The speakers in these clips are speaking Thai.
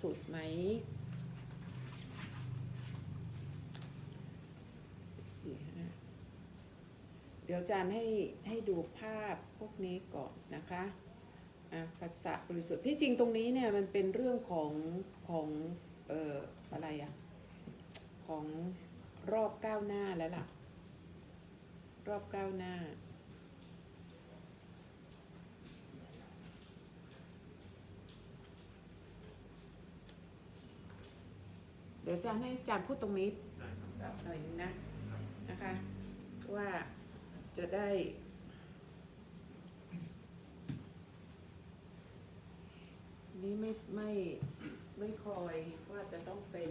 สุดไหมสี่ห้าเดี๋ยวอาจารย์ให้ให้ดูภาพพวกนี้ก่อนนะคะอะภาษาบริสุทธิ์ที่จริงตรงนี้เนี่ยมันเป็นเรื่องของของเอ่ออะไรอะของรอบก้าวหน้าแล้วล่ะ รอบก้าวหน้า ดี๋ยวอาจารย์ให้อาจารย์พูดตรงนี้หน่อยนึงนะนะคะ ว่าจะได้ นี้ไม่ไม่ไม่คอยว่าจะต้องเป็น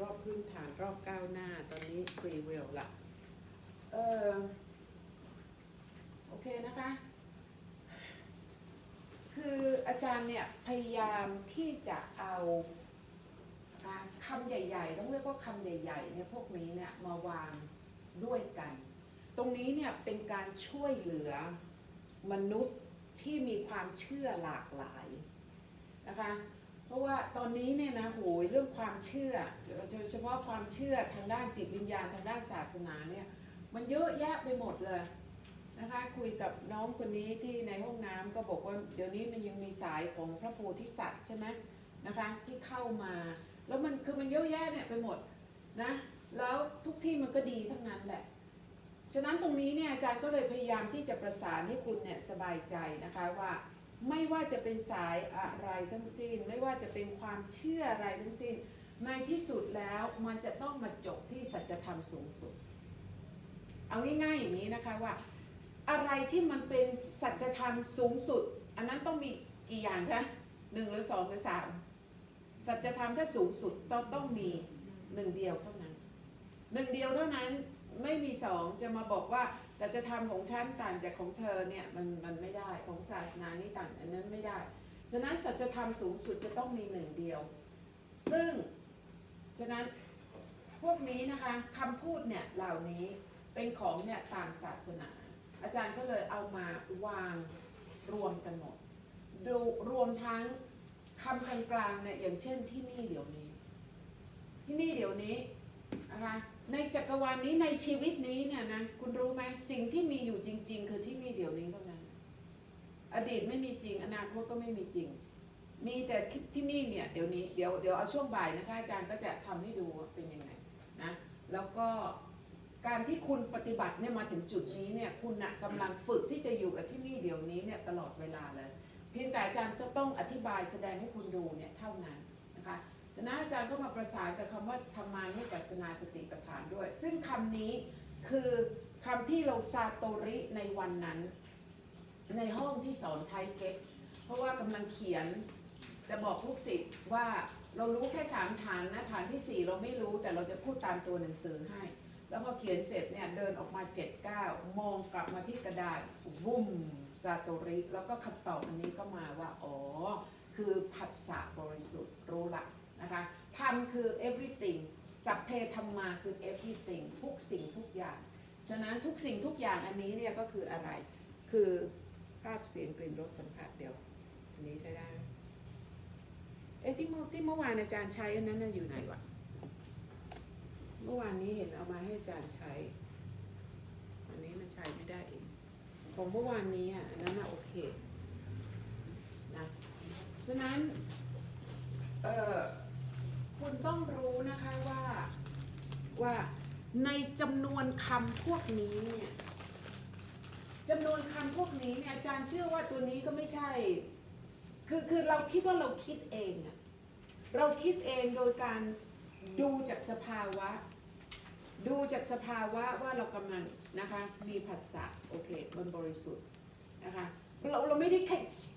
รอบพื้นฐานรอบก้าวหน้าตอนนี้ฟรีเวลละเออโอเคนะคะ คืออาจารย์เนี่ยพยายามที่จะเอา อ่าคำใหญ่ๆ ต้องเรียกว่าคำใหญ่ๆเนี่ยพวกนี้เนี่ยมาวางด้วยกัน ตรงนี้เนี่ยเป็นการช่วยเหลือมนุษย์ที่มีความเชื่อหลากหลายนะคะเพราะว่าตอนนี้เนี่ยนะโหยเรื่องความเชื่อโดยเฉพาะความเชื่อทางด้านจิตวิญญาณทางด้านศาสนาเนี่ยมันเยอะแยะไปหมดเลยนะคะคุยกับน้องคนนี้ที่ในห้องน้ำก็บอกว่าเดี๋ยวนี้มันยังมีสายของพระโพธิสัตว์ใช่ไหมนะคะที่เข้ามา แล้วมันคือมันเยอะแยะเนี่ยไปหมดนะ แล้วทุกที่มันก็ดีทั้งนั้นแหละ ฉะนั้นตรงนี้เนี่ยอาจารย์ก็เลยพยายามที่จะประสานให้คุณเนี่ยสบายใจนะคะว่า ไม่ว่าจะเป็นสายอะไรทั้งสิ้น ไม่ว่าจะเป็นความเชื่ออะไรทั้งสิ้น ในที่สุดแล้วมันจะต้องมาจบที่สัจธรรมสูงสุด เอาง่ายๆอย่างนี้นะคะว่า อะไรที่มันเป็นสัจธรรมสูงสุด อันนั้นต้องมีกี่อย่างคะหนึ่งหรือสองหรือสาม สัจธรรมถ้าสูงสุดต้องต้องมีหนึ่งเดียวเท่านั้นหนึ่งเดียวเท่านั้นไม่มีสองจะมาบอกว่าสัจธรรมของฉันต่างจากของเธอเนี่ยมันมันไม่ได้ของศาสนานี้ต่างอันนั้นไม่ได้ฉะนั้นสัจธรรมสูงสุดจะต้องมีหนึ่งเดียว ซึ่งฉะนั้นพวกนี้นะคะคำพูดเนี่ยเหล่านี้เป็นของเนี่ยต่างศาสนา อาจารย์ก็เลยเอามาวางรวมกันหมดดูรวมทั้ง คำกลางๆเนี่ยอย่างเช่นที่นี่เดี๋ยวนี้ ที่นี่เดี๋ยวนี้นะคะในจักรวาลนี้ในชีวิตนี้เนี่ยนะคุณรู้ไหมสิ่งที่มีอยู่จริง ๆ คือที่นี่เดี๋ยวนี้เท่านั้น อดีตไม่มีจริง อนาคตก็ไม่มีจริง มีแต่ที่นี่เนี่ยเดี๋ยวนี้เดี๋ยวเดี๋ยวเอาช่วงบ่ายนะคะอาจารย์ก็จะทำให้ดูเป็นยังไงนะแล้วก็การที่คุณปฏิบัติเนี่ยมาถึงจุดนี้เนี่ยคุณนะกำลังฝึกที่จะอยู่กับที่นี่เดี๋ยวนี้เนี่ยตลอดเวลาเลย เพียงแต่อาจารย์ก็ต้องอธิบายแสดงให้คุณดูเนี่ยเท่านั้นนะคะฉะนั้นอาจารย์ก็มาประสานกับคำว่าธรรมานุปัสสนาสติปัฏฐานด้วย ซึ่งคำนี้คือคำที่เราซาโตริในวันนั้น ในห้องที่สอนไทยเก๊กเพราะว่ากำลังเขียนจะบอกลูกศิษย์ว่าเรารู้แค่สามฐานนะฐานที่สี่เราไม่รู้แต่เราจะพูดตามตัวหนังสือให้ แล้วพอเขียนเสร็จเนี่ยเดินออกมาเจ็ดเก้ามองกลับมาที่กระดาษวุ้ม ซาโตริแล้วก็คำตอบอันนี้ก็มาว่า อ๋อ คือผัสสะบริสุทธิ์รู้ละนะคะธรรมคือ everything สัพเพธรรมาคือ everything ทุกสิ่งทุกอย่าง ฉะนั้นทุกสิ่งทุกอย่างอันนี้เนี่ยก็คืออะไร คือภาพเสียงกลิ่นรสสัมผัสเดียว อันนี้ใช้ได้ไหมเอ๊ะที่เมื่อที่เมื่อวานอาจารย์ใช้อันนั้นอยู่ไหนวะ เมื่อวานนี้เห็นเอามาให้อาจารย์ใช้ อันนี้มันใช้ไม่ได้เอง ของเมื่อวานนี้อะอันนั้นอะโอเคนะฉะนั้นเอ่อคุณต้องรู้นะคะว่าว่าในจำนวนคำพวกนี้เนี่ยจำนวนคำพวกนี้เนี่ยอาจารย์เชื่อว่าตัวนี้ก็ไม่ใช่ คือคือเราคิดว่าเราคิดเองอะเราคิดเองโดยการดูจากสภาวะ ดูจากสภาวะว่าเรากำลัง นะคะ มีผัสสะโอเคมันบริสุทธิ์นะคะเราเราไม่ได้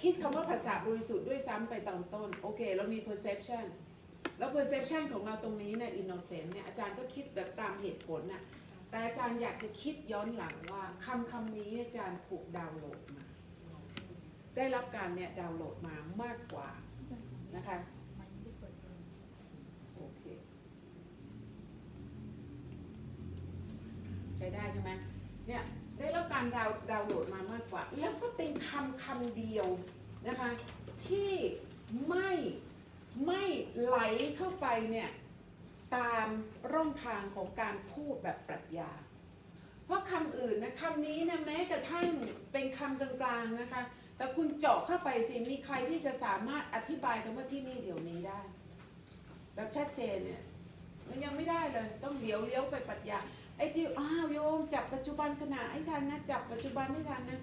คิดคำว่าผัสสะบริสุทธิ์ด้วยซ้ำไปตอนต้น โอเค เรามี perception แล้ว perception ของเราตรงนี้เนี่ย innocent เนี่ยอาจารย์ก็คิดแบบตามเหตุผลน่ะแต่อาจารย์อยากจะคิดย้อนหลังว่าคำคำนี้อาจารย์ถูกดาวน์โหลดมา ได้รับการเนี่ยดาวน์โหลดมามากกว่านะคะ โอเค ใช้ได้ใช่ไหมเนี่ยได้รับการดาวดาวน์โหลดมามากกว่า แล้วก็เป็นคำคำเดียวนะคะที่ไม่ไม่ไหลเข้าไปเนี่ยตามร่องทางของการพูดแบบปรัชญา เพราะคำอื่นนะคำนี้นะแม้กระทั่งเป็นคำกลางๆนะคะแต่คุณเจาะเข้าไปสิมีใครที่จะสามารถอธิบายคำว่าที่นี่เดี๋ยวนี้ได้ แบบชัดเจนเนี่ยมันยังไม่ได้เลย ต้องเดี๋ยวเลี้ยวไปปรัชญา ไอ้ที่อ้าวโยมจับปัจจุบันขณะให้ทันนะจับปัจจุบันให้ทันนะ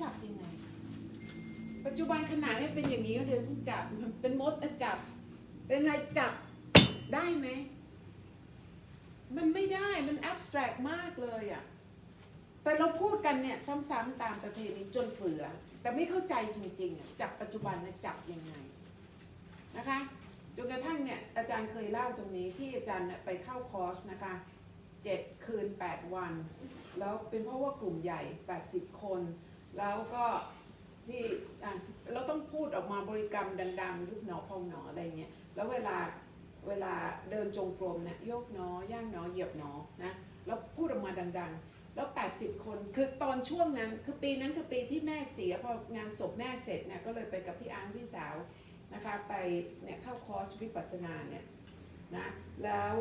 จับยังไง ปัจจุบันขณะเนี่ยเป็นอย่างนี้เดี๋ยวฉันจับมันเป็นมดนะจับ เป็นอะไรจับได้ไหมมันไม่ได้มัน abstract มากเลยอะ่ะแต่เราพูดกันเนี่ยซ้ำๆตามประเพณีจนเฟือ แต่ไม่เข้าใจจริงๆอะจับปัจจุบันนะจับยังไงนะคะจนกระทั่งเนี่ยอาจารย์เคยเล่าตรงนี้ที่อาจารย์เนี่ยไปเข้าคอร์สนะคะ เจ็ดคืน 8 วัน แล้วเป็นเพราะว่ากลุ่มใหญ่ 80 คน แล้วก็ที่อะเราต้องพูดออกมาบริกรรมดังๆยุบหนอพองหนออะไรเงี้ยแล้วเวลาเวลาเดินจงกรมเนี่ยโยกหนอย่างหนอเหยียบหนอนะแล้วพูดออกมาดัง ๆ แล้ว 80 คนคือตอนช่วงนั้นคือปีนั้นคือปีที่แม่เสียพองานศพแม่เสร็จเนี่ยก็เลยไปกับพี่อังพี่สาวนะคะไปเนี่ยเข้าคอร์สวิปัสสนาเนี่ยนะแล้ว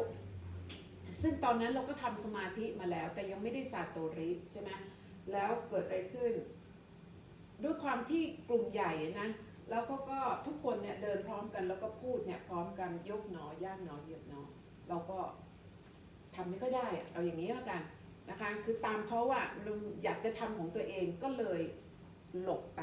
ซึ่งตอนนั้นเราก็ทำสมาธิมาแล้ว แต่ยังไม่ได้ซาโตริใช่ไหมแล้วเกิดอะไรขึ้น ด้วยความที่กลุ่มใหญ่นะแล้วก็ก็ทุกคนเนี่ยเดินพร้อมกันแล้วก็พูดเนี่ยพร้อมกันยกหนอย่างหนอเหยียบหนอเราก็ทำไม่ก็ได้เอาอย่างนี้แล้วกันนะคะคือตามเขาอะอยากจะทำของตัวเองก็เลยหลบไป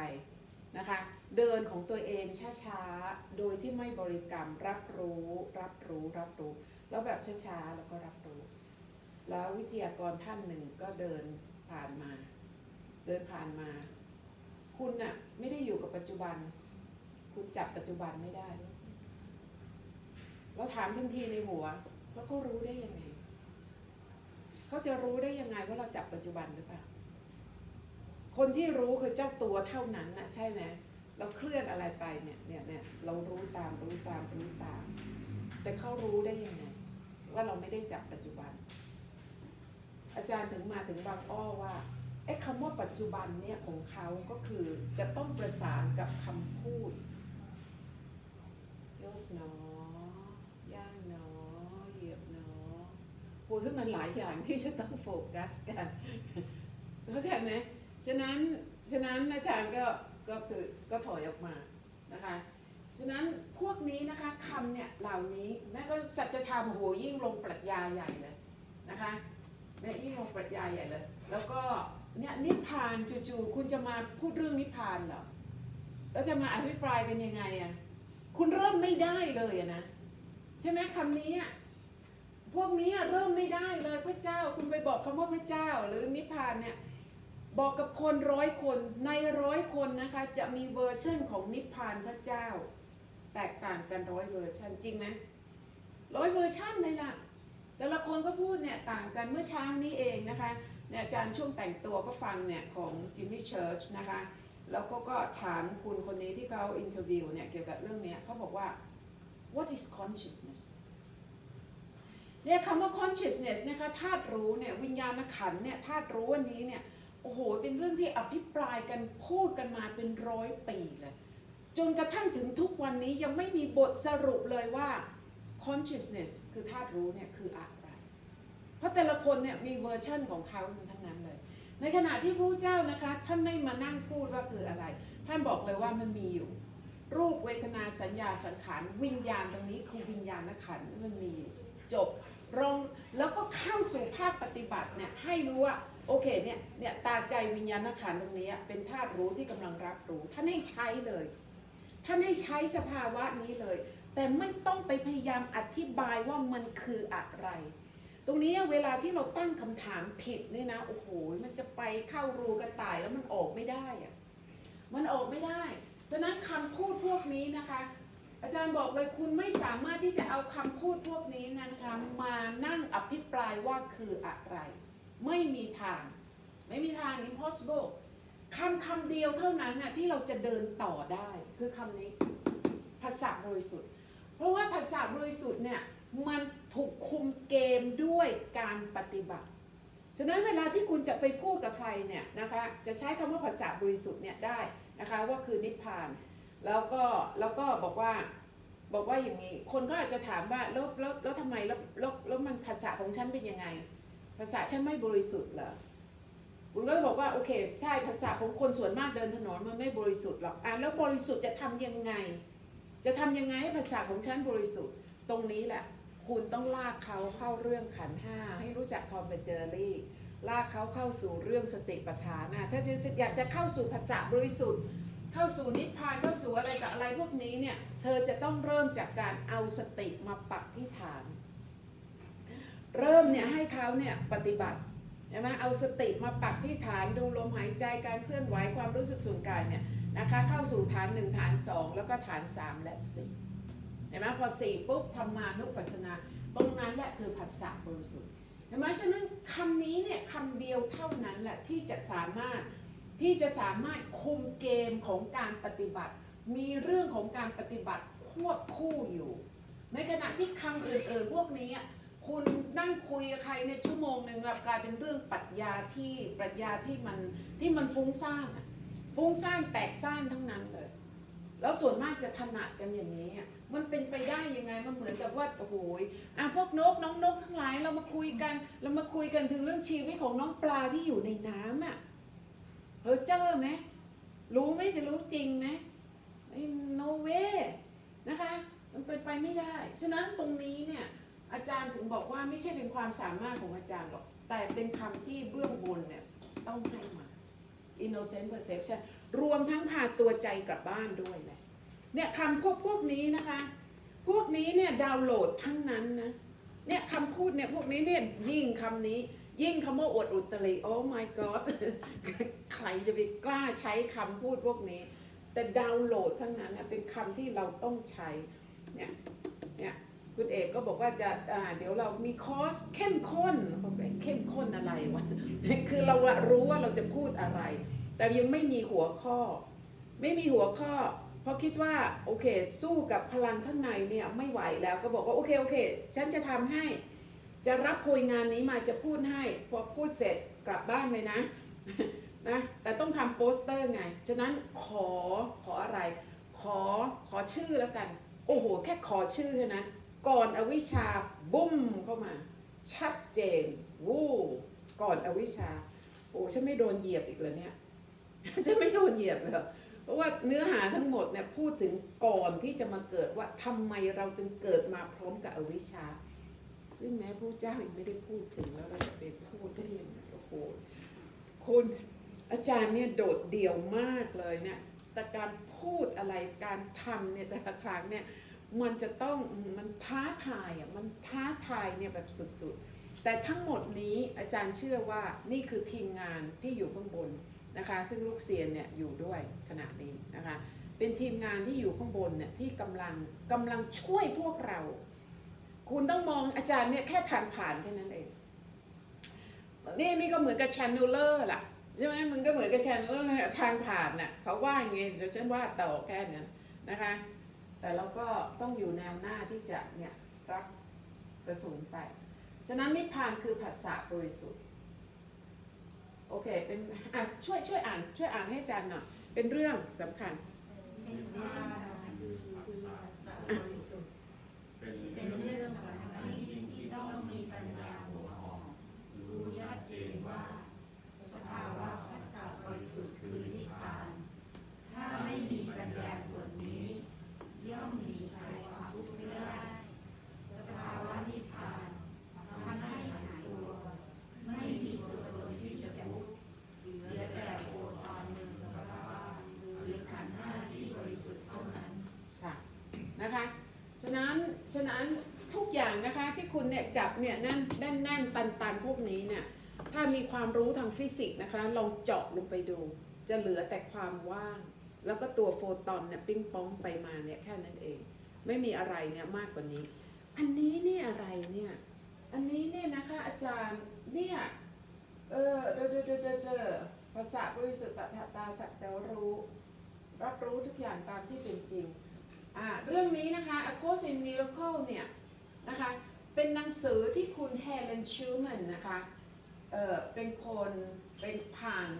นะคะเดินของตัวเองช้าๆ โดยที่ไม่บริกรรมรับรู้รับรู้รับรู้ แล้วแบบช้าๆแล้วก็รับรู้ แล้ววิทยากรท่านหนึ่งก็เดินผ่านมา เดินผ่านมา คุณน่ะ ไม่ได้อยู่กับปัจจุบัน คุณจับปัจจุบันไม่ได้เราถามทันทีในหัว แล้วเขารู้ได้ยังไง เขาจะรู้ได้ยังไงว่าเราจับปัจจุบันหรือเปล่า คนที่รู้คือเจ้าตัวเท่านั้นนะใช่ไหมเราเคลื่อนอะไรไปเนี่ยเนี่ยเนี่ยเรารู้ตามรู้ตามรู้ตาม แต่เขารู้ได้ยังไง ว่าเราไม่ได้จับปัจจุบัน อาจารย์ถึงมาถึงบางอ้อว่าไอ้คำว่าปัจจุบันเนี่ยของเขาก็คือจะต้องประสานกับคำพูดยกหนอย่างหนอเหยียบหนอโหซึ่งมันหลายอย่างที่จะต้องโฟกัสกันเข้าใจไหมฉะนั้นฉะนั้นอาจารย์ก็ก็คือก็ถอยออกมานะคะ ฉะนั้นพวกนี้นะคะคำเนี่ยเหล่านี้แม่ก็สัจธรรมโหยิ่งลงปรัชญาใหญ่เลยนะคะแม่ยิ่งลงปรัชญาใหญ่เลย แล้วก็เนี่ยนิพพานจู่ๆคุณจะมาพูดเรื่องนิพพานเหรอแล้วจะมาอภิปรายกันยังไงอะคุณเริ่มไม่ได้เลยนะใช่ไหมคำนี้อะพวกนี้อะเริ่มไม่ได้เลยพระเจ้าคุณไปบอกคำว่าพระเจ้า หรือนิพพานเนี่ยบอกกับคนร้อยคนในร้อยคนนะคะจะมีเวอร์ชันของนิพพานพระเจ้า แตกต่างกันร้อยเวอร์ชันจริงไหมร้อยเวอร์ชันเลยล่ะ แต่ละคนก็พูดเนี่ยต่างกันเมื่อเช้านี้เองนะคะเนี่ยอาจารย์ช่วงแต่งตัวก็ฟังเนี่ยของจิมมี่เชิร์ชนะคะแล้วก็ก็ถามคุณคนนี้ที่เขาอินเทอร์วิวเนี่ยเกี่ยวกับเรื่องนี้เขาบอกว่า what is consciousness เนี่ยคำว่า consciousness นะคะธาตุรู้เนี่ยวิญญาณขันเนี่ยธาตุรู้วันนี้เนี่ยโอ้โหเป็นเรื่องที่อภิปรายกันพูดกันมาเป็นร้อยปีเลย จนกระทั่งถึงทุกวันนี้ยังไม่มีบทสรุปเลยว่า consciousness คือธาตุรู้เนี่ยคืออะไร เพราะแต่ละคนเนี่ยมีเวอร์ชั่นของเขาทั้งนั้นเลย ในขณะที่พระเจ้านะคะท่านไม่มานั่งพูดว่าคืออะไร ท่านบอกเลยว่ามันมีอยู่ รูปเวทนาสัญญาสังขารวิญญาณตรงนี้คือวิญญาณขันมันมีอยู่จบลงแล้วก็เข้าสู่ภาคปฏิบัติเนี่ยให้รู้ว่าโอเคเนี่ยเนี่ยตาใจวิญญาณขันตรงนี้เป็นธาตุรู้ที่กำลังรับรู้ท่านให้ใช้เลย ท่านให้ใช้สภาวะนี้เลย แต่ไม่ต้องไปพยายามอธิบายว่ามันคืออะไร ตรงนี้เวลาที่เราตั้งคำถามผิดเนี่ยนะโอ้โหมันจะไปเข้ารูกระต่ายแล้วมันออกไม่ได้อะมันออกไม่ได้ ฉะนั้นคำพูดพวกนี้นะคะ อาจารย์บอกเลยคุณไม่สามารถที่จะเอาคำพูดพวกนี้นะคะมานั่งอภิปรายว่าคืออะไร ไม่มีทาง ไม่มีทาง impossible คำคำเดียวเท่านั้นน่ะที่เราจะเดินต่อได้คือคำนี้ ภาษาบริสุทธิ์ เพราะว่าภาษาบริสุทธิ์เนี่ยมันถูกคุมเกมด้วยการปฏิบัติ ฉะนั้นเวลาที่คุณจะไปพูดกับใครเนี่ยนะคะจะใช้คำว่าภาษาบริสุทธิ์เนี่ยได้นะคะว่าคือนิพพาน แล้วก็แล้วก็บอกว่าบอกว่าอย่างนี้ คนก็อาจจะถามว่าแล้วแล้วแล้วทำไมแล้วแล้วแล้วมันภาษาของฉันเป็นยังไง ภาษาฉันไม่บริสุทธิ์เหรอ คุณก็บอกว่าโอเค ใช่ภาษาของคนส่วนมากเดินถนนมันไม่บริสุทธิ์หรอกอะแล้วบริสุทธิ์จะทำยังไง จะทำยังไงให้ภาษาของฉันบริสุทธิ์ตรงนี้แหละ คุณต้องลากเขาเข้าเรื่องขันห้าให้รู้จักทอมกับเจอรี่ลากเขาเข้าสู่เรื่องสติปัฏฐานนะถ้าจะอยากจะเข้าสู่ภาษาบริสุทธิ์ เข้าสู่นิพพานเข้าสู่อะไรกับอะไรพวกนี้เนี่ยเธอจะต้องเริ่มจากการเอาสติมาปักที่ฐาน เริ่มเนี่ยให้เขาเนี่ยปฏิบัติ ช่ไหมเอาสติมาปักที่ฐานดูลมหายใจการเคลื่อนไหวความรู้สึกส่วนกายเนี่ยนะคะเข้าสู่ฐานหนึ่งฐานสองแล้วก็ฐานสามและสี่เห็นไหมพอสี่ปุ๊บธรรมานุปัสสนา ตรงนั้นแหละคือภาษาบริสุทธิ์เห็นไหมฉะนั้นคำนี้เนี่ยคำเดียวเท่านั้นแหละที่จะสามารถที่จะสามารถคุมเกมของการปฏิบัติ มีเรื่องของการปฏิบัติควบคู่อยู่ ในขณะที่คำอื่นๆพวกนี้อะ คุณนั่งคุยกับใครในยชั่วโมงหนึ่งแบบกลายเป็นเรื่องปรัชญาที่ปรัชญาที่มันที่มันฟุ้งซ่านอะฟุ้งซ่านแตกซ่านทั้งนั้นเลย แล้วส่วนมากจะถนัดกันอย่างนี้อะมันเป็นไปได้ยังไงมันเหมือนกับว่าโอ้โหยอะพวกนกน้องนกทั้งหลายเรามาคุยกัน เรามาคุยกันถึงเรื่องชีวิตของน้องปลาที่อยู่ในน้ำอะเพอเจอไหมรู้ไหมจะรู้จริงไหมโนเวนะคะ มันเป็นไปไม่ได้ ฉะนั้นตรงนี้เนี่ย อาจารย์ถึงบอกว่าไม่ใช่เป็นความสามารถของอาจารย์หรอก แต่เป็นคำที่เบื้องบนเนี่ยต้องให้มา innocent perception รวมทั้งพาตัวใจกลับบ้านด้วยแหละเนี่ยคำพวกพวกนี้นะคะ พวกนี้เนี่ยดาวน์โหลดทั้งนั้นนะเนี่ยคำพูดเนี่ยพวกนี้เนี่ยยิ่งคำนี้ ยิ่งคำว่าอดอุตริโอ้ my god ใครจะไปกล้าใช้คำพูดพวกนี้ แต่ดาวน์โหลดทั้งนั้นนะเป็นคำที่เราต้องใช้เนี่ยเนี่ย คุณเอกก็บอกว่าจะาเดี๋ยวเรามีคอร์สเข้มข้นบอกไปเข้มข้นอะไรวะคือเรารู้ว่าเราจะพูดอะไร แต่ยังไม่มีหัวข้อ ไม่มีหัวข้อ เพราะคิดว่าโอเค สู้กับพลังข้างในเนี่ยไม่ไหวแล้วก็บอกว่าโอเคโอเค ฉันจะทำให้ จะรับคุยงานนี้มาจะพูดให้ พอพูดเสร็จกลับบ้านเลยนะนะแต่ต้องทำโปสเตอร์ไง ฉะนั้นขอขออะไร ขอขอชื่อแล้วกัน โอ้โห แค่ขอชื่อเท่านั้น ก่อนอวิชาบุ้มเข้ามา ชัดเจน วู้ก่อนอวิชา โอ้ฉันไม่โดนเหยียบอีกเลยเนี่ยฉันไม่โดนเหยียบเลยเหรอเพราะว่าเนื้อหาทั้งหมดเนี่ยพูดถึงก่อนที่จะมาเกิดว่าทำไมเราจึงเกิดมาพร้อมกับอวิชชา ซึ่งแม้ผู้เจ้ายังไม่ได้พูดถึงแล้วเราจะไปพูดได้ยังไงโอ้โหคุณอาจารย์เนี่ยโดดเดี่ยวมากเลยเนี่ยแต่การพูดอะไรการทำเนี่ยแต่ละครั้งเนี่ย มันจะต้องมันท้าทายอะมันท้าทายเนี่ยแบบสุดๆ แต่ทั้งหมดนี้อาจารย์เชื่อว่านี่คือทีมงานที่อยู่ข้างบนนะคะ ซึ่งลูกเซียนเนี่ยอยู่ด้วยขณะนี้นะคะ เป็นทีมงานที่อยู่ข้างบนเนี่ยที่กำลังกำลังช่วยพวกเรา คุณต้องมองอาจารย์เนี่ยแค่ทางผ่านแค่นั้นเองนี่นี่ก็เหมือนกับช n น e เลอร์ล่ะใช่ไหมมึงก็เหมือนกับช n น e เลอร์ทางผ่านน่ะเขาว่าอย่างไงเดี๋ยวฉันว่าต่อแค่นั้นนะคะ แต่เราก็ต้องอยู่แนวหน้าที่จะเนี่ยรับกระสุนไป ฉะนั้นนิพพานคือภาษาบริสุทธิ์ โอเค เป็นอะช่วยช่วยอ่านช่วยอ่านให้อาจารย์หน่อย เป็นเรื่องสำคัญ เป็นเรื่องสำคัญคือภาษาบริสุทธิ์ เป็นเป็เรื่นอง เรื่องสำคัญยิ่งที่ต้องมีปัญญาหัวออกรู้ชัดเจนว่า สภาวะภาษาบริสุทธิ์คือนิพพาน ถ้าไม่มีปัญญาส่วนนี้ ย่อมหนีภัยความทุกข์ไม่ได้ สภาวะนิพพานทำให้หายตัว ไม่มีตัวตนที่จะทุกข์เหลือแต่โอตอนหนึ่งภาวะหรือขันธ์ห้าที่บริสุทธิ์เท่านั้น ค่ะนะคะ ฉะ นั้นทุกอย่างนะคะที่คุณเนี่ยจับเนี่ยแน่นแน่นแน่นตันตันพวกนี้เนี่ยถ้ามีความรู้ทางฟิสิกส์นะคะลองเจาะลงไปดู จะเหลือแต่ความว่าง แล้วก็ตัวโฟตอนเนี่ยปิ้งป้องไปมาเนี่ยแค่นั้นเอง ไม่มีอะไรเนี่ยมากกว่านี้ อันนี้เนี่ยอะไรเนี่ยอันนี้เนี่ยนะคะอาจารย์เนี่ยเออเดอเดอเดอเดอเดภาษาบริสุทธิ์ตถาตาสักแต่ว่ารู้ รับรู้ทุกอย่างตามที่เป็นจริง เรื่องนี้นะคะ A Course in Miracle เนี่ยนะคะเป็นหนังสือที่คุณเฮเลนชูแมนนะคะเออเป็นคนเป็นผ่าน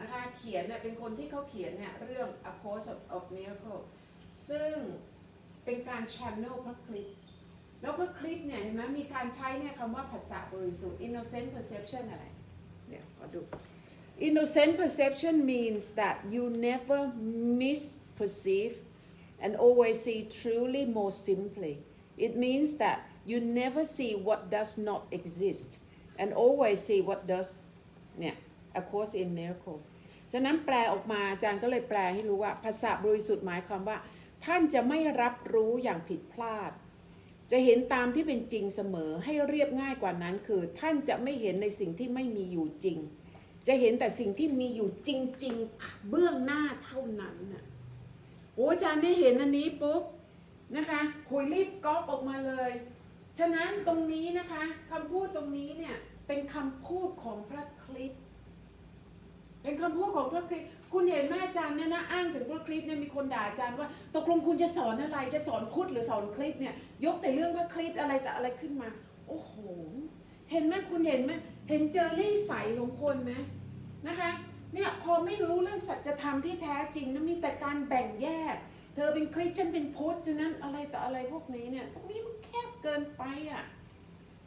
นะคะเขียนเนี่ยเป็นคนที่เขาเขียนเนี่ยเรื่อง A Course of, of Miracle ซึ่งเป็นการ channel พระคริสต์แล้วพระคริสต์เนี่ยเห็นไหมมีการใช้เนี่ยคำว่าภาษาบริสุทธิ์ innocent perception อะไรเนี่ยวขอดู innocent perception means that you never misperceive and always see truly more simply it means that you never see what does not exist and always see what does เนี่ย A Course in Miracle ฉะนั้นแปลออกมาอาจารย์ก็เลยแปลให้รู้ว่าภาษาบริสุทธิ์หมายความว่า ท่านจะไม่รับรู้อย่างผิดพลาด จะเห็นตามที่เป็นจริงเสมอให้เรียบง่ายกว่านั้นคือ ท่านจะไม่เห็นในสิ่งที่ไม่มีอยู่จริง จะเห็นแต่สิ่งที่มีอยู่จริง ๆ เบื้องหน้าเท่านั้นน่ะ โอ้อาจารย์ได้เห็นอันนี้ปุ๊บนะคะคุยรีบก๊อปออกมาเลย ฉะนั้นตรงนี้นะคะคำพูดตรงนี้เนี่ยเป็นคำพูดของพระคริสต์เป็นคำพูดของพระคริสต์คุณเห็นแม่อาจารย์เนี่ยนะอ้างถึงพระคริสต์เนี่ยมีคนด่าอาจารย์ว่าตกลงคุณจะสอนอะไรจะสอนพุทธหรือสอนคริสต์เนี่ยยกแต่เรื่องพระคริสต์อะไรแต่อะไรขึ้นมา โอ้โห เห็นไหมคุณเห็นไหมเห็นเจอรี่ใสของคนไหมนะคะ เนี่ยพอไม่รู้เรื่องสัจธรรมที่แท้จริงนะมีแต่การแบ่งแยก เธอเป็นคริสเต์ฉันเป็นพุทธฉะนั้นอะไรต่ออะไรพวกนี้เนี่ยตรงนี้มันแคบเกินไปอะ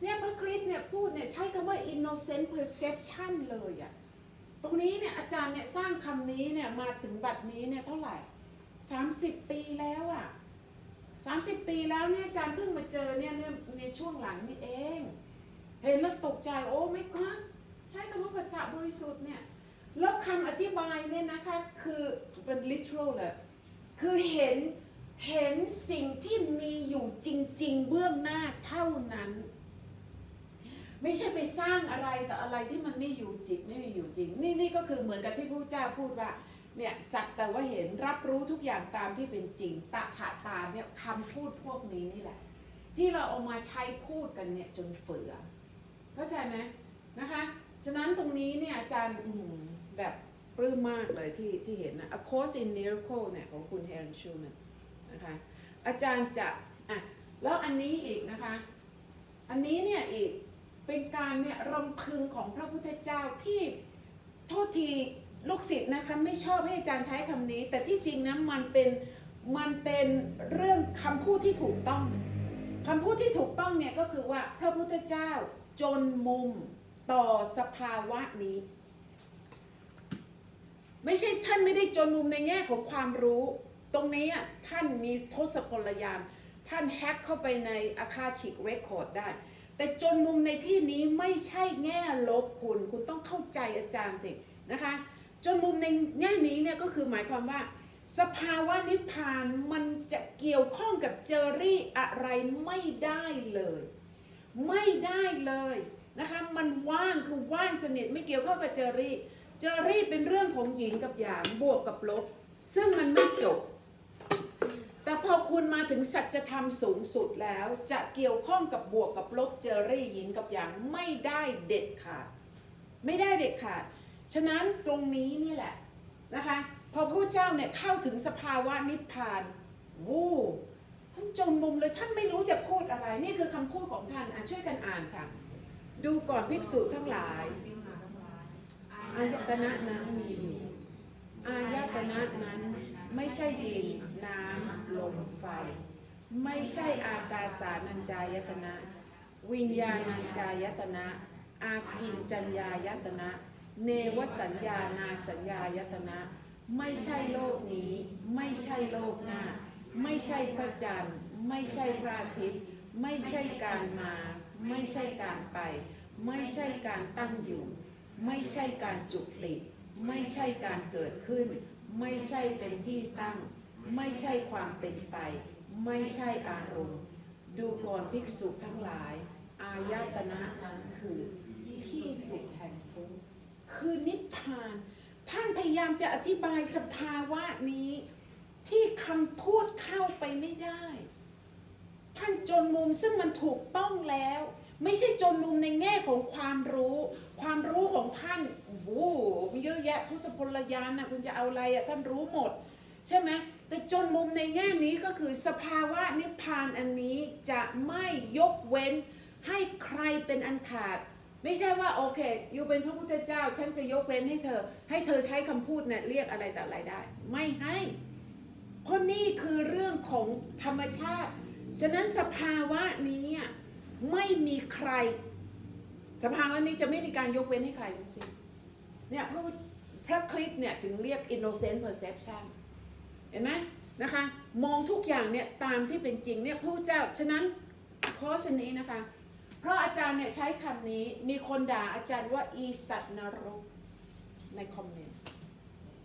เนี่ยพระคริสต์เนี่ยพูดเนี่ยใช้คำว่า innocent perception เลยอะตรงนี้เนี่ยอาจารย์เนี่ยสร้างคำนี้เนี่ยมาถึงบัดนี้เนี่ยเท่าไหร่ 30 ปีแล้วอะ30 ปีแล้วเนี่ยอาจารย์เพิ่งมาเจอเนี่ยเนี่ยในช่วงหลังนี่เอง เห็นแล้วตกใจโอ้ไม่ก็ใช้คำว่าภาษาบริสุทธิ์เนี่ย แล้วคำอธิบายเนี่ยนะคะคือเป็น literal เลยคือเห็นเห็นสิ่งที่มีอยู่จริง ๆ เบื้องหน้าเท่านั้น ไม่ใช่ไปสร้างอะไรแต่อะไรที่มันไม่อยู่จริงไม่มีอยู่จริง นี่นี่ก็คือเหมือนกับที่พระเจ้าพูดว่าเนี่ยสักแต่ว่าเห็นรับรู้ทุกอย่างตามที่เป็นจริงตะถาตาเนี่ยคำพูดพวกนี้นี่แหละ ที่เราเอามาใช้พูดกันเนี่ยจนเฟือเข้าใจไหมนะคะ ฉะนั้นตรงนี้เนี่ยอาจารย์ แบบปลื้มมากเลยที่ที่เห็นนะ A Course in Miracle เนี่ยของคุณ Helen Schumann นะคะอาจารย์จะอะแล้วอันนี้อีกนะคะ อันนี้เนี่ยอีกเป็นการเนี่ยรำพึงของพระพุทธเจ้าที่โทษทีลูกศิษย์นะคะไม่ชอบให้อาจารย์ใช้คำนี้ แต่ที่จริงนะมันเป็นมันเป็นเรื่องคำพูดที่ถูกต้องคำพูดที่ถูกต้องเนี่ยก็คือว่าพระพุทธเจ้าจนมุมต่อสภาวะนี้ ไม่ใช่ท่านไม่ได้จนมุมในแง่ของความรู้ ตรงนี้ท่านมีทศพลยาน ท่านแฮ็กเข้าไปในอาคาชิกเรคคอร์ดได้ แต่จนมุมในที่นี้ไม่ใช่แง่ลบคุณ คุณต้องเข้าใจอาจารย์สินะคะ จนมุมในแง่นี้เนี่ยก็คือหมายความว่า สภาวะนิพพานมันจะเกี่ยวข้องกับเจอรี่อะไรไม่ได้เลย ไม่ได้เลยนะคะ มันว่างคือว่างสนิทไม่เกี่ยวข้องกับเจอรี่ เจอรี่เป็นเรื่องของหญิงกับหยางบวกกับลบ ซึ่งมันไม่จบ แต่พอคุณมาถึงสัจธรรมสูงสุดแล้ว จะเกี่ยวข้องกับบวกกับลบเจอรี่หญิงกับหยางไม่ได้เด็ดขาด ไม่ได้เด็ดขาด ฉะนั้นตรงนี้นี่แหละนะคะ พอพระเจ้าเนี่ยเข้าถึงสภาวะนิพพานโอ้ท่านจมมุมเลยท่านไม่รู้จะพูดอะไร นี่คือคำพูดของท่านอะช่วยกันอ่านค่ะ ดูก่อนภิกษุทั้งหลายายตนะนั้นมีอยู่อายตนะนั้นไม่ใช่ดินน้ำลมไฟ ไม่ใช่อากาสานัญจายตนะ วิญญาณัญจายตนะ อากินจัญญายตนะ เนวสัญญานาสัญญายตนะ ไม่ใช่โลกนี้ ไม่ใช่โลกหน้า ไม่ใช่พระจันทร์ ไม่ใช่พระอาทิตย์ ไม่ใช่การมา ไม่ใช่การไป ไม่ใช่การตั้งอยู่ ไม่ใช่การจุติไม่ใช่การเกิดขึ้น ไม่ใช่เป็นที่ตั้ง ไม่ใช่ความเป็นไป ไม่ใช่อารมณ์ ดูก่อนภิกษุทั้งหลาย อายตนะนั้นคือที่สุดแห่งทุกข์คือนิพพาน ท่านพยายามจะอธิบายสภาวะนี้ ที่คำพูดเข้าไปไม่ได้ ท่านจนมุมซึ่งมันถูกต้องแล้ว ไม่ใช่จนมุมในแง่ของความรู้ ความรู้ของท่านโอ้โหมีเยอะแยะทศพลยานนะคุณจะเอาอะไรอะท่านรู้หมด ใช่ไหมแต่จนมุมในแง่นี้ก็คือสภาวะนิพพานอันนี้จะไม่ยกเว้นให้ใครเป็นอันขาด ไม่ใช่ว่าโอเคอยู่เป็นพระพุทธเจ้า ฉันจะยกเว้นให้เธอ ให้เธอใช้คำพูดเนี่ยเรียกอะไรแต่อะไรได้ ไม่ให้พราะนี่คือเรื่องของธรรมชาติ ฉะนั้นสภาวะนี้ไม่มีใคร สภาวะนี้จะไม่มีการยกเว้นให้ใครทั้งสิ้นเนี่ยพระพระคริสต์เนี่ยจึงเรียก innocent perception เห็นไหมนะคะ มองทุกอย่างเนี่ยตามที่เป็นจริงเนี่ยพระเจ้าฉะนั้นคอร์สนี้นะคะ เพราะอาจารย์เนี่ยใช้คำนี้มีคนด่าอาจารย์ว่าอีสัตว์นรกในคอมเมนต์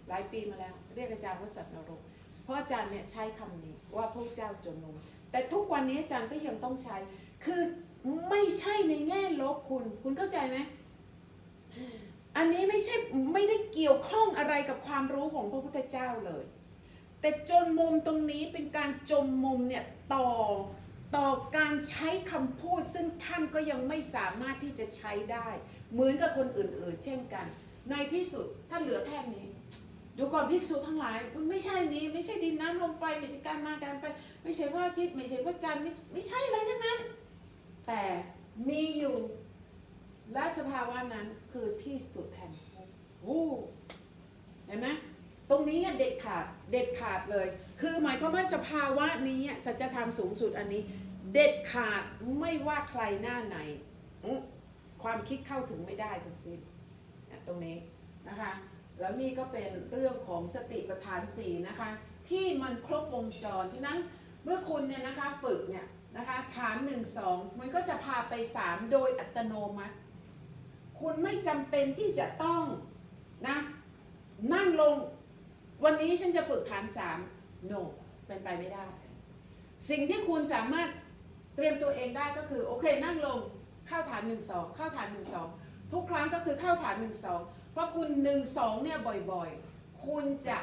หลายปีมาแล้ว เรียกอาจารย์ว่าสัตว์นรก เพราะอาจารย์เนี่ยใช้คำนี้ว่าพระเจ้าจนนมแต่ทุกวันนี้อาจารย์ก็ยังต้องใช้ คือไม่ใช่ในแง่ลบคุณ คุณเข้าใจไหมอันนี้ไม่ใช่ไม่ได้เกี่ยวข้องอะไรกับความรู้ของพระพุทธเจ้าเลย แต่จนมุมตรงนี้เป็นการจมมุมเนี่ยต่อต่อการใช้คำพูดซึ่งท่านก็ยังไม่สามารถที่จะใช้ได้ เหมือนกับคนอื่นๆ เช่นกัน ในที่สุดท่านเหลือแค่นี้ ดูก่อนภิกษุทั้งหลายมันไม่ใช่นี้ ไม่ใช่ดินน้ำลมไฟไม่ใช่การมาการไปไม่ใช่ว่าอาทิตย์ไม่ใช่ว่าจันทร์ไม่ไม่ใช่อะไรทั้งนั้น แต่มีอยู่และสภาวะนั้นคือที่สุดแห่งทุกข์โอ้เห็นไหมตรงนี้เด็ดขาดเด็ดขาดเลย คือหมายความว่าสภาวะนี้สัจธรรมสูงสุดอันนี้ เด็ดขาดไม่ว่าใครหน้าไหน ความคิดเข้าถึงไม่ได้ทั้งสิ้นตรงนี้นะคะ แล้วนี่ก็เป็นเรื่องของสติปัฏฐานสี่นะคะ ที่มันครบวงจร ฉะนั้นเมื่อคุณเนี่ยนะคะฝึกเนี่ยนะคะฐานหนึ่งสองมันก็จะพาไปสามโดยอัตโนมัติ คุณไม่จำเป็นที่จะต้องนะนั่งลงวันนี้ฉันจะฝึกฐานสาม no เป็นไปไม่ได้ สิ่งที่คุณสามารถเตรียมตัวเองได้ก็คือ โอเค นั่งลงเข้าฐานหนึ่งสองเข้าฐานหนึ่งสองทุกครั้งก็คือเข้าฐานหนึ่งสอง เพราะคุณหนึ่งสองเนี่ยบ่อยๆ คุณจะ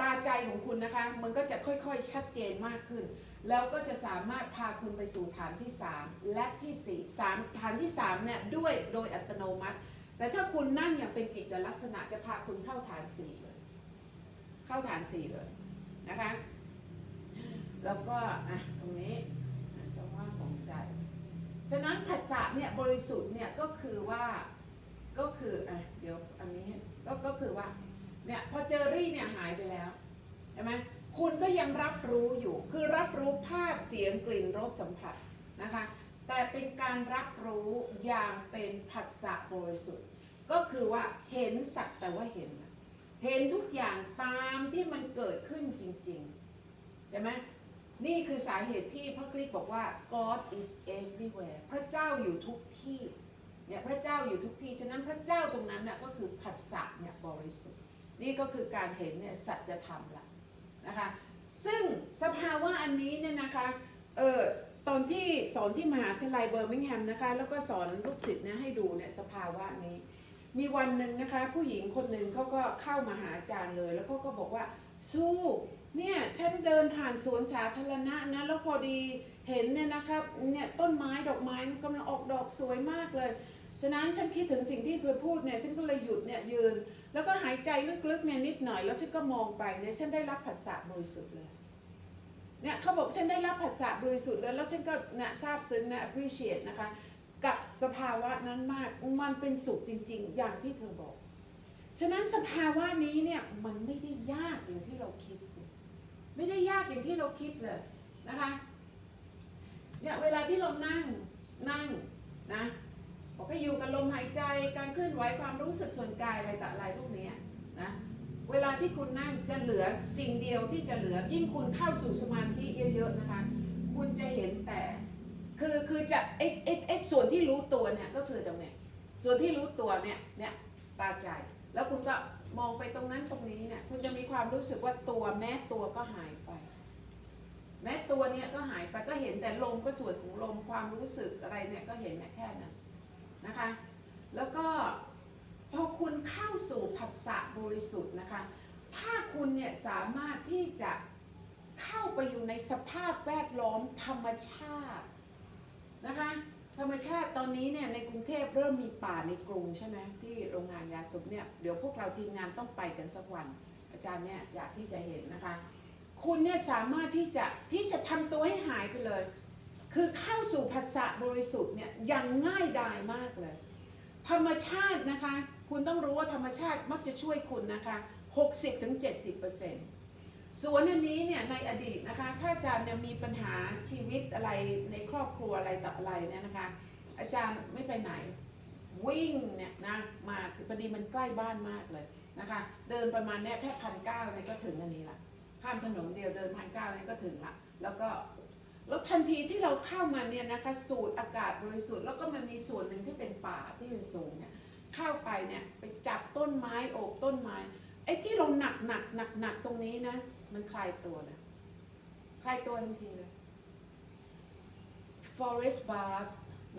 ตาใจของคุณนะคะ มันก็จะค่อยๆชัดเจนมากขึ้น แล้วก็จะสามารถพาคุณไปสู่ฐานที่ 3 และที่ 4 3 ฐานที่3เนี่ยด้วยโดยอัตโนมัติ แต่ถ้าคุณนั่งอย่างเป็นกิจลักษณะจะพาคุณเข้าฐาน4เลย เข้าฐาน4เลยนะคะ แล้วก็อะตรงนี้ช่องว่างของใจ ฉะนั้นผัสสะเนี่ยบริสุทธิ์เนี่ยก็คือว่า ก็คืออะเดี๋ยวอันนี้ก็ก็คือว่าเนี่ยพอเจอรี่เนี่ยหายไปแล้วใช่ไหมคุณก็ยังรับรู้อยู่ คือรับรู้ภาพเสียงกลิ่นรสสัมผัสนะคะ แต่เป็นการรับรู้อย่างเป็นผัสสะบริสุทธิ์ก็คือว่าเห็นสักแต่ว่าเห็น เห็นทุกอย่างตามที่มันเกิดขึ้นจริงๆใช่ไหมนี่คือสาเหตุที่พระคริสต์บอกว่า God is everywhere พระเจ้าอยู่ทุกที่ เนี่ยพระเจ้าอยู่ทุกที่ ฉะนั้นพระเจ้าตรงนั้นน่ะก็คือผัสสะเนี่ยบริสุทธิ์ นี่ก็คือการเห็นเนี่ยสัจธรรมละนะคะ ซึ่งสภาวะอันนี้เนี่ยนะคะเออตอนที่สอนที่มหาวิทยาลัยเบอร์มิงแฮมนะคะแล้วก็สอนลูกศิษย์เนี่ยให้ดูเนี่ยสภาวะนี้ มีวันหนึ่งนะคะผู้หญิงคนหนึ่งเขาก็เข้ามาหาอาจารย์เลย แล้วเขาก็บอกว่าสู้เนี่ยฉันเดินผ่านสวนสาธารณะนะแล้วพอดีเห็นเนี่ยนะครับเนี่ยต้นไม้ดอกไม้กำลังออกดอกสวยมากเลย ฉะนั้นฉันคิดถึงสิ่งที่เธอพูดเนี่ยฉันก็เลยหยุดเนี่ยยืน แล้วก็หายใจลึกๆเนี่ยนิดหน่อย แล้วฉันก็มองไปเนี่ยฉันได้รับผัสสะบริสุทธิ์เลยเนี่ยเขาบอกฉันได้รับผัสสะบริสุทธิ์เลยแล้วฉันก็เนี่ยซาบซึ้งนะ appreciate นะคะ กับสภาวะนั้นมากมันเป็นสุขจริง ๆ อย่างที่เธอบอก ฉะนั้นสภาวะนี้เนี่ยมันไม่ได้ยากอย่างที่เราคิด ไม่ได้ยากอย่างที่เราคิดเลยนะคะเนี่ยเวลาที่เรานั่งนั่งนะ บอกให้อยู่กับลมหายใจการเคลื่อนไหวความรู้สึกส่วนกายอะไรต่ออะไรพวกนี้นะเวลาที่คุณนั่งจะเหลือสิ่งเดียวที่จะเหลือ ยิ่งคุณเข้าสู่สมาธิเยอะๆนะคะ คุณจะเห็นแต่คือคือจะไอ้ไอ้ไอ้ส่วนที่รู้ตัวเนี่ยก็คือตรงเนี้ยส่วนที่รู้ตัวเนี่ยเนี่ยตาใจแล้วคุณก็มองไปตรงนั้นตรงนี้เนี่ยคุณจะมีความรู้สึกว่าตัวแม้ตัวก็หายไป แม้ตัวเนี่ยก็หายไปก็เห็นแต่ลมก็ส่วนของลมความรู้สึกอะไรเนี่ยก็เห็นแค่นั้น นะคะ แล้วก็พอคุณเข้าสู่ผัสสะบริสุทธิ์นะคะ ถ้าคุณเนี่ยสามารถที่จะเข้าไปอยู่ในสภาพแวดล้อมธรรมชาตินะคะ ธรรมชาติตอนนี้เนี่ยในกรุงเทพเริ่มมีป่าในกรุงใช่ไหมที่โรงงานยาสูบเนี่ยเดี๋ยวพวกเราทีมงานต้องไปกันสักวัน อาจารย์เนี่ยอยากที่จะเห็นนะคะ คุณเนี่ยสามารถที่จะที่จะทำตัวให้หายไปเลย คือเข้าสู่ภาษาบริสุทธิ์เนี่ยย่างง่ายดายมากเลย ธรรมชาตินะคะ คุณต้องรู้ว่าธรรมชาติมักจะช่วยคุณนะคะ 60-70%สวนอันนี้เนี่ยในอดีตนะคะ ถ้าอาจารย์เนี่ยมีปัญหาชีวิตอะไรในครอบครัวอะไรต่ออะไรเนี่ยนะคะ อาจารย์ไม่ไปไหนวิ่งเนี่ยนะมาพอดีมันใกล้บ้านมากเลยนะคะ เดินประมาณเนี่ยแค่พันเก้าเนี่ยก็ถึงอันนี้ละข้ามถนนเดียวเดินพันเก้าเนี่ยก็ถึงละแล้วก็ แล้วทันทีที่เราเข้ามาเนี่ยนะคะสูดอากาศบริสุทธิ์แล้วก็มันมีส่วนหนึ่งที่เป็นป่าที่เป็นสูงเนี่ยเข้าไปเนี่ยไปจับต้นไม้โอบต้นไม้ไอ้ที่เราหนักหนักหนักหนักตรงนี้นะ มันคลายตัวนะคลายตัวทันทีเลย forest bath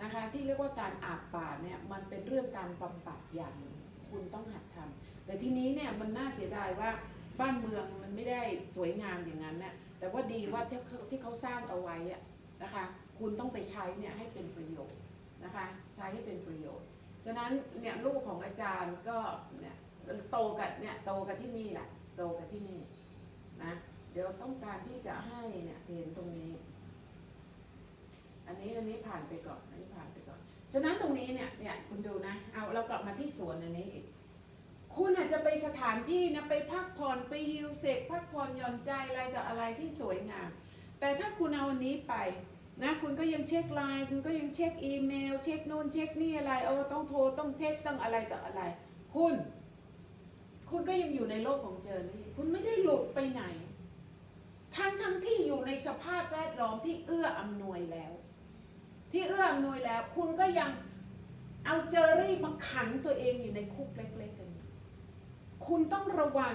นะคะที่เรียกว่าการอาบป่าเนี่ยมันเป็นเรื่องการบำบัดอย่างหนึ่งคุณต้องหัดทำแต่ทีนี้เนี่ยมันน่าเสียดายว่าบ้านเมืองมันไม่ได้สวยงามอย่างนั้นนะ แต่ว่าดีว่าที่เขาที่เขาสร้างเอาไว้อะนะคะ คุณต้องไปใช้เนี่ยให้เป็นประโยชน์นะคะ ใช้ให้เป็นประโยชน์ ฉะนั้นเนี่ยลูกของอาจารย์ก็เนี่ยโตกับเนี่ยโตกับที่นี่แหละโตกับที่นี่นะเดี๋ยวต้องการที่จะให้เนี่ยเห็นตรงนี้ อันนี้อันนี้ผ่านไปก่อนอันนี้ผ่านไปก่อน ฉะนั้นตรงนี้เนี่ยเนี่ยคุณดูนะเอาเรากลับมาที่สวนอันนี้อีก คุณอาจจะไปสถานที่นะไปพักผ่อนไปฮิลเซกพักผ่อนหย่อนใจอะไรต่ออะไรที่สวยงาม แต่ถ้าคุณเอาอันนี้ไปนะคุณก็ยังเช็คไลน์คุณก็ยังเช็คอีเมล เช็คโน่นเช็คนี่อะไรเออต้องโทรต้องเท็กซ์ต้องอะไรต่ออะไร คุณ คุณก็ยังอยู่ในโลกของเจอนี่คุณไม่ได้หลุดไปไหน ทั้งทั้งที่อยู่ในสภาพแวดล้อมที่เอื้ออำนวยแล้ว ที่เอื้ออำนวยแล้ว คุณก็ยังเอาเจอรี่มาขังตัวเองอยู่ในคุกเล็กๆกันอยู่ คุณต้องระวัง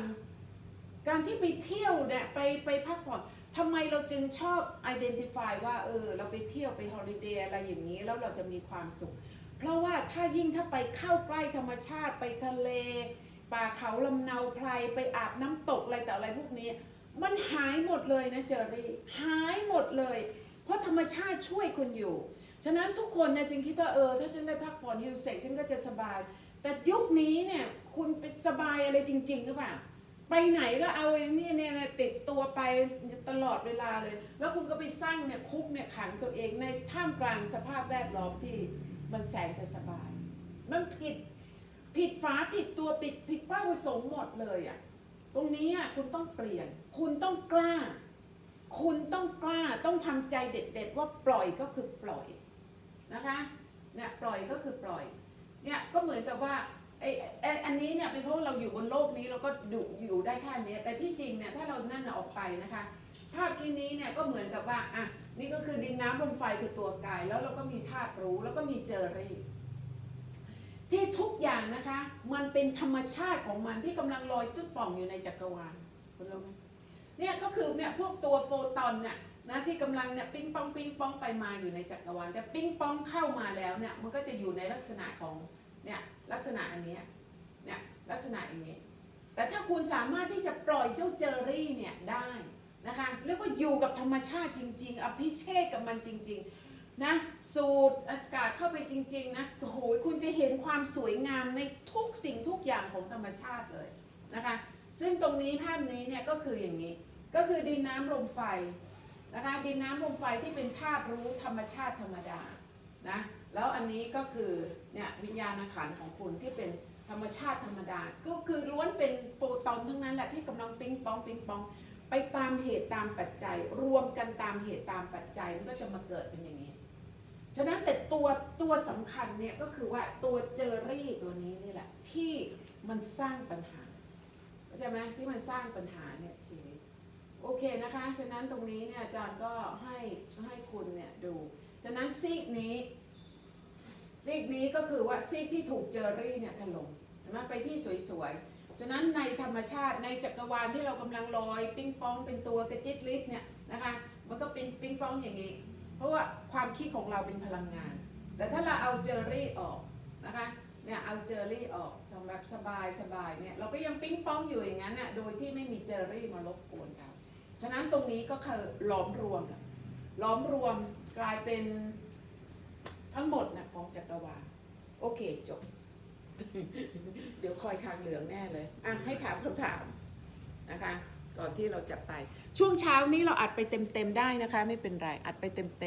การที่ไปเที่ยวเนี่ยไปไปพักผ่อนทำไมเราจึงชอบ identify ว่าเออเราไปเที่ยวไปฮอลิเดย์อะไรอย่างนี้แล้วเราจะมีความสุข เพราะว่าถ้ายิ่งถ้าไปเข้าใกล้ธรรมชาติไปทะเล ป่าเขาลำเนาไพรไปอาบน้ำตกอะไรแต่อะไรพวกนี้ มันหายหมดเลยนะเจอรี่หายหมดเลย เพราะธรรมชาติช่วยคุณอยู่ ฉะนั้นทุกคนเนี่ยจึงคิดว่าเออถ้าฉันได้พักผ่อนฮิลเซ็กฉันก็จะสบาย แต่ยุคนี้เนี่ยคุณไปสบายอะไรจริงๆหรือเปล่าไปไหนก็เอาไอ้นี่เนี่ยติดตัวไปตลอดเวลาเลย แล้วคุณก็ไปสร้างเนี่ยคุกเนี่ยขังตัวเองในท่ามกลางสภาพแวดล้อมที่มันแสนจะสบาย มันผิดผิดฝาผิดตัวผิดผิดเป้าประสงค์หมดเลยอะตรงนี้อะคุณต้องเปลี่ยน คุณต้องกล้า คุณต้องกล้าต้องทำใจเด็ดๆว่าปล่อยก็คือปล่อยนะคะเนี่ยปล่อยก็คือปล่อย เนี่ยก็เหมือนกับว่าไอ้ไอ้อันนี้เนี่ยเป็นเพราะเราอยู่บนโลกนี้เราก็ดูอยู่ได้แค่นี้แต่ที่จริงเนี่ยถ้าเรานั่นออกไปนะคะ ภาพที่นี้เนี่ยก็เหมือนกับว่าอะนี่ก็คือดินน้ำลมไฟคือตัวกาย แล้วเราก็มีธาตุรู้แล้วก็มีเจอรี่ที่ทุกอย่างนะคะ มันเป็นธรรมชาติของมันที่กำลังลอยตุ้ดป่องอยู่ในจักรวาลคุณรู้ไหมเนี่ยก็คือเนี่ยพวกตัวโฟตอนเนี่ย นะที่กำลังเนี่ยปิ้งปองปิ้งปองไปมาอยู่ในจักรวาลแต่ปิ้งปองเข้ามาแล้วเนี่ยมันก็จะอยู่ในลักษณะของเนี่ยลักษณะอันนี้เนี่ยลักษณะอย่างนี้ แต่ถ้าคุณสามารถที่จะปล่อยเจ้าเจอรี่เนี่ยได้นะคะแล้วก็อยู่กับธรรมชาติจริง ๆ อภิเชษกับมันจริงๆนะสูดอากาศเข้าไปจริงๆนะโอ้โหคุณจะเห็นความสวยงามในทุกสิ่งทุกอย่างของธรรมชาติเลยนะคะซึ่งตรงนี้ภาพนี้เนี่ยก็คืออย่างนี้ ก็คือดินน้ำลมไฟ นะคะดินน้ำลมไฟที่เป็นธาตุรู้ธรรมชาติธรรมดานะแล้วอันนี้ก็คือเนี่ยวิญญาณขันธ์ของคุณที่เป็นธรรมชาติธรรมดา ก็คือล้วนเป็นโฟตอนทั้งนั้นแหละที่กำลังปิ๊งปองปิ๊งปอง ไปตามเหตุตามปัจจัย รวมกันตามเหตุตามปัจจัยมันก็จะมาเกิดเป็นอย่างนี้ฉะนั้นแต่ตัวตัวสำคัญเนี่ยก็คือว่าตัวเจอรี่ตัวนี้นี่แหละที่มันสร้างปัญหาเข้าใจไหมที่มันสร้างปัญหาเนี่ยชีวิต โอเคนะคะ ฉะนั้นตรงนี้เนี่ยอาจารย์ก็ให้ให้คุณเนี่ยดู ฉะนั้นซีกนี้ซีกนี้ก็คือว่าซีกที่ถูกเจอรี่เนี่ยถล่มเห็นไหมไปที่สวยๆ ฉะนั้นในธรรมชาติในจักรวาลที่เรากำลังลอย ปิ้งปองเป็นตัวกระจิตลิดเนี่ยนะคะมันก็เป็นปิ้งปองอย่างนี้ เพราะว่าความคิดของเราเป็นพลังงาน แต่ถ้าเราเอาเจอรี่ออกนะคะเนี่ยเอาเจอรี่ออกทำแบบสบายสบายเนี่ยเราก็ยังปิ้งป้องอยู่อย่างนั้นน่ะโดยที่ไม่มีเจอรี่มารบกวนเรา ฉะนั้นตรงนี้ก็คือล้อมรวมอะล้อมรวมกลายเป็นทั้งหมดนะของจักรวาลโอเคจบ เดี๋ยวคอยคางเหลืองแน่เลยอะให้ถามคำถามนะคะ ก่อนที่เราจะไป ช่วงเช้านี้เราอัดไปเต็มๆได้นะคะ ไม่เป็นไรอัดไปเต็มๆ